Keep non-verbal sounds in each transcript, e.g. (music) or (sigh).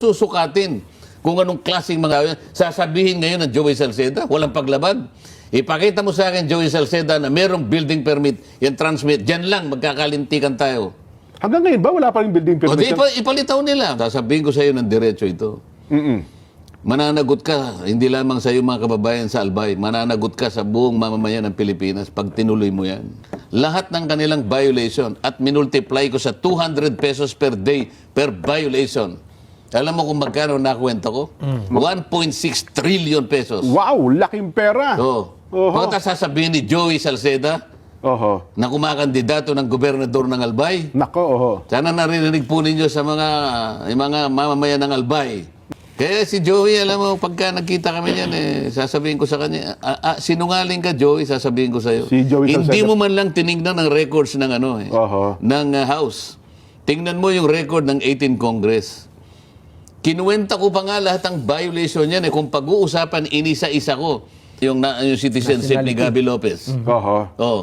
susukatin kung anong klaseng mga sasabihin ngayon ng Joey Salceda, walang paglabag. Ipakita mo sa akin, Joey Salceda, na merong building permit, yung transmit, dyan lang, magkakalintikan tayo. Hanggang ngayon ba, wala pa rin building O di, permit? ipa- ipalitaw nila. Sasabihin ko sa iyo ng diretso ito. Mm-mm. Mananagot ka, hindi lamang sa iyo mga kababayan sa Albay, mananagot ka sa buong mamamayan ng Pilipinas pag tinuloy mo yan. Lahat ng kanilang violation at minultiply ko sa 200 pesos per day per violation. Alam mo kung magkano nakwenta ko? 1.6 trillion pesos. Wow, laking pera. Oo. Oho. Pagkatapos sasabihin ni Joey Salceda Oho. na kumakandidato ng gobernador ng Albay, Nako, oho. sana narinig po ninyo sa mga yung mga mamamayan ng Albay. Kaya si Joey, alam mo, pagka nagkita kami niyan, eh, sasabihin ko sa kanya, ah, ah, sinungaling ka, Joey, sasabihin ko sa iyo. Si Joey Hindi Salcedo. mo man lang tinignan ng records ng ano, eh, Oho. ng ah, House. Tingnan mo yung record ng 18 Congress. Kinuwenta ko pa nga lahat ng violation niyan eh. Kung pag-uusapan, inisa-isa ko yung, na, yung citizenship ni Gabi Lopez. Oho. Oh.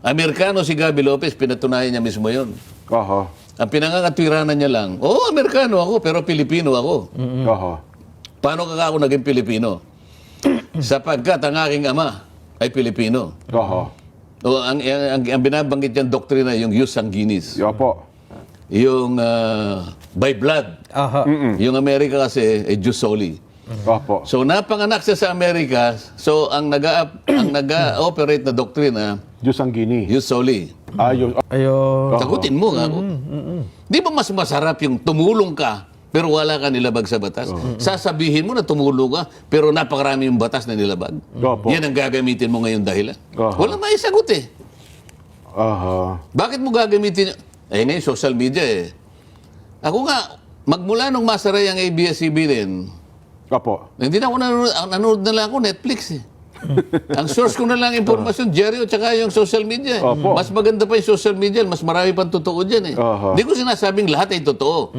Amerikano si Gabi Lopez, pinatunayan niya mismo yon. Oho. Ang pinangangatwiranan niya lang, oh, Amerikano ako, pero Pilipino ako. Oho. Paano ka ako naging Pilipino? (clears throat) Sapagkat ang aking ama ay Pilipino. Oho. O, ang, ang, ang binabanggit niyang doktrina, yung jus sanguinis. Yopo. Yung ah, by blood. Aha. Yung Amerika kasi ay jus soli. Opo. So napanganak siya sa Amerika, so ang naga ang (clears throat) naga-operate na doktrina, Diyos ang gini. jus soli. Ayos. Ayun. Sagutin mo nga ako. Di ba mas masarap yung tumulong ka, pero wala ka nilabag sa batas? Sasabihin mo na tumulong ka, pero napakarami yung batas na nilabag. Opo. Yan ang gagamitin mo ngayon dahilan. Oho. Walang maisagot eh. Oho. Bakit mo gagamitin? Eh ngayon, social media eh. Ako nga, magmula nung masaray ang ABS-CBN, Opo. hindi na ako nanonood, ang nanonood na lang ako Netflix eh. (laughs) ang source ko na lang impormasyon, Jerry, at saka yung social media. eh. Opo. Mas maganda pa yung social media, mas marami pang totoo dyan eh. Oho. Hindi ko sinasabing lahat ay totoo.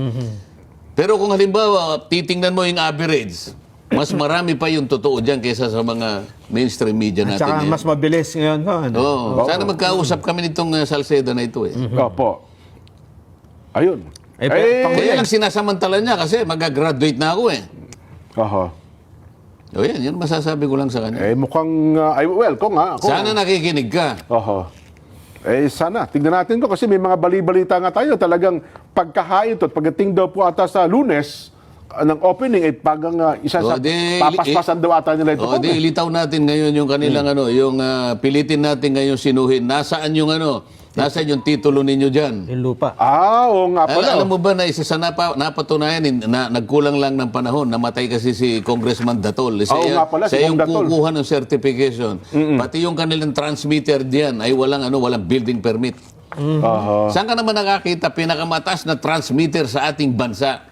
Pero kung halimbawa, titingnan mo yung average, mas marami pa yung totoo dyan kaysa sa mga mainstream media At natin. saka ngayon. mas mabilis ngayon. no? Ano? Oo. Sana magkausap kami nitong uh, Salceda na ito eh. Opo. Ayun. Eh, Eh, pang- Kaya lang sinasamantala niya kasi mag-graduate na ako eh. Oho. O yan, yun masasabi ko lang sa kanya. Eh, mukhang, uh, ay, well, kung nga, kung, Sana nakikinig ka. Oho. Eh, sana. Tignan natin ko kasi may mga bali-balita nga tayo. Talagang pagkahain to at pagdating daw po ata sa lunes ah, ng opening, eh, pagang uh, isa O, sa di- papaspasan daw ata nila ito. O di ilitaw natin ngayon yung kanilang ano, yung ah, pilitin natin ngayon sinuhin. Nasaan yung ano, nasaan yung titulo ninyo diyan? Yung lupa. Ah, oo nga Al- pala. alam mo ba na isa sa napa, napatunayan, na, nagkulang lang ng panahon, namatay kasi si Congressman Datol. Siya, Oo nga pala, si siya yung Kong Datol. kukuha ng certification. Pati yung kanilang transmitter diyan ay walang ano, walang building permit. Oho. Saan ka naman nakakita pinakamataas na transmitter sa ating bansa?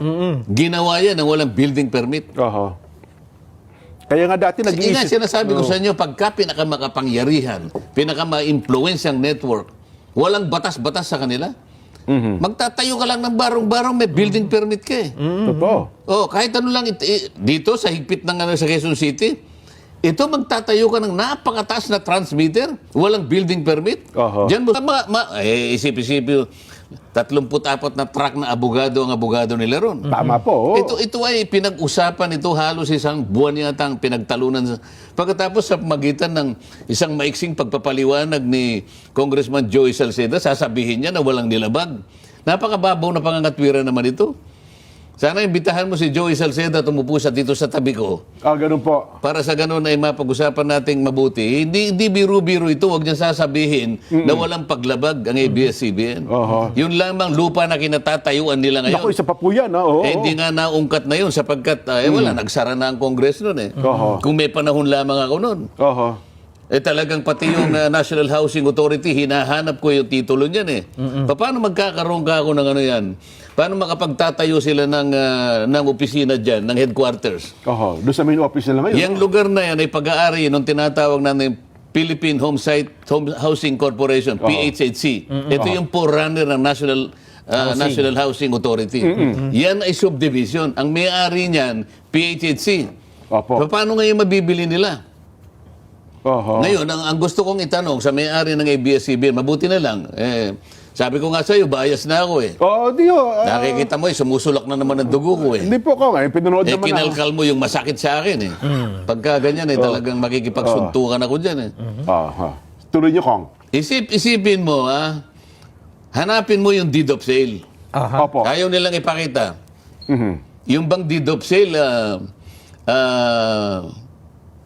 Ginawa yan ng walang building permit. Oho. Kaya nga dati Sige nga, nag-iisip. sinasabi ko sa inyo, pagka pinakamakapangyarihan, pinakama-influensyang network, walang batas-batas sa kanila, magtatayo ka lang ng barong-barong, may building permit ka eh. Totoo. Oh, kahit ano lang, it- eh, dito sa higpit ng ano, sa Quezon City, ito magtatayo ka ng napakataas na transmitter, walang building permit. Oho. Diyan mo, ma, ma, eh, isip-isip 34 na truck na abogado ang abogado nila ron. Tama po. Ito, ito ay pinag-usapan ito halos isang buwan yata ang pinagtalunan. Pagkatapos sa magitan ng isang maiksing pagpapaliwanag ni Congressman Joey Salceda, sasabihin niya na walang nilabag. Napakababaw na pangangatwira naman ito. Sana imbitahan mo si Joey Salceda tumupo sa dito sa tabi ko. Ah, ganun po. Para sa ganun ay mapag-usapan nating mabuti. Hindi, hindi biro-biro ito. Huwag niya sasabihin na walang paglabag ang ABS-CBN. Oho. Yun lamang lupa na kinatatayuan nila ngayon. Naku, isa pa po yan. ah, Oo. Eh, hindi nga naungkat na yun sapagkat, ah, eh, wala, nagsara na ang Kongres noon eh. Oho. Kung may panahon lamang ako noon. Oho. Eh talagang pati yung ah, (clears throat) National Housing Authority, hinahanap ko yung titulo niyan eh. Paano magkakaroon ka ako ng ano yan? Paano makapagtatayo sila ng, ah, ng opisina dyan, ng headquarters? Oho. Doon sa main office nila ngayon. Yung lugar na yan ay pag-aari nung tinatawag natin Philippine Home Site Home Housing Corporation, PHHC. Ito yung forerunner ng National ah, National Housing Authority. Yan ay subdivision. Ang may-ari niyan, PHHC. Opo. Paano ngayon mabibili nila? Oho. Ngayon, ang, ang gusto kong itanong sa may-ari ng ABS-CBN, mabuti na lang, eh, Sabi ko nga sa'yo, bias na ako eh. Oo, di ho. ah, Nakikita mo eh, sumusulak na naman ang dugo ko eh. hindi po ko nga. eh, Pinanood Eh, naman ako. kinalkal mo yung masakit sa akin eh. Pagka ganyan eh, talagang makikipagsuntukan ako dyan eh. Ah, ha. Tuloy niyo, Kong. Isip, isipin mo, ha? Hanapin mo yung deed of sale. Aha. Opo. Ayaw nilang ipakita. Mhm. Yung bang deed of sale, ah, ah,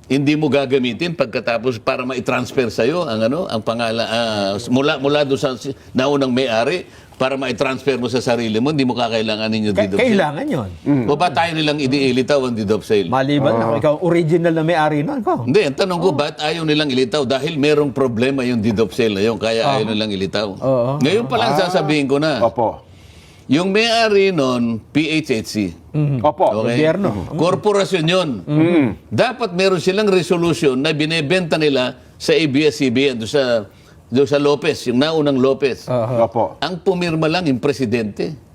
hindi mo gagamitin pagkatapos para ma-transfer sa iyo ang ano, ang pangalan ah, mula mula do sa naunang may-ari para ma-transfer mo sa sarili mo, hindi mo kakailanganin yung Ka- deed of sale. kailangan yun. O ba tayo nilang iniilitaw ang deed of sale? Maliban na, ikaw original na may-ari nun ko. Hindi, ang tanong ko, ba't ayaw nilang ilitaw? Dahil merong problema yung deed of sale na yun, kaya ayaw nilang ilitaw. Oo. Ngayon pa lang sasabihin ko na, Opo. Yung may-ari nun, PHHC. Opo. Okay? Gobyerno. Korporasyon yun. Dapat meron silang resolution na binebenta nila sa ABS-CBN, doon sa, doon sa Lopez, yung naunang Lopez. Aha. Opo. Ang pumirma lang yung presidente.